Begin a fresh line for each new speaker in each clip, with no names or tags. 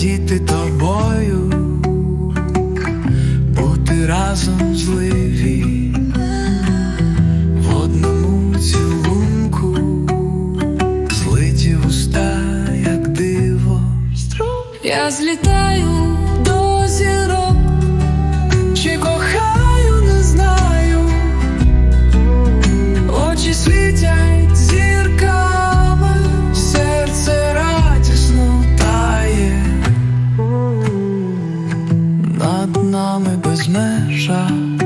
радіти тобою, бути разом зливі, в одному цілунку, злиті уста, як диво.
Я злітаю до зірок
нами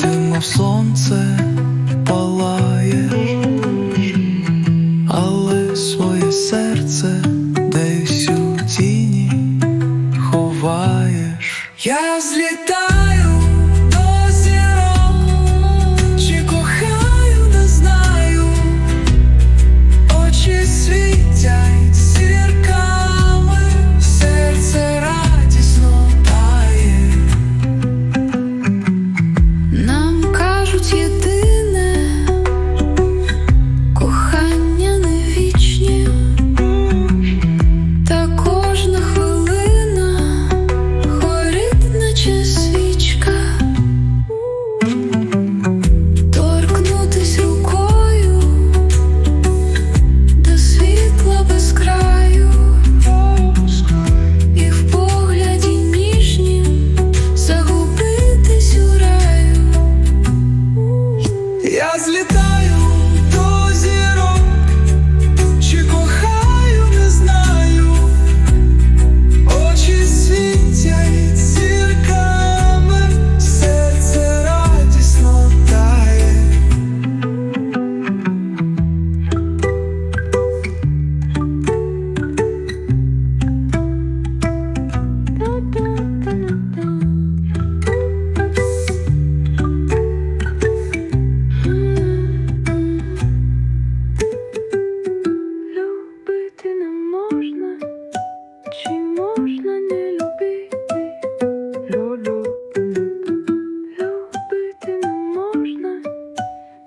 ти мов сонце палаєш, але своє серце десь у тіні ховаєш. Я злітаю.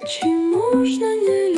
Чи можна не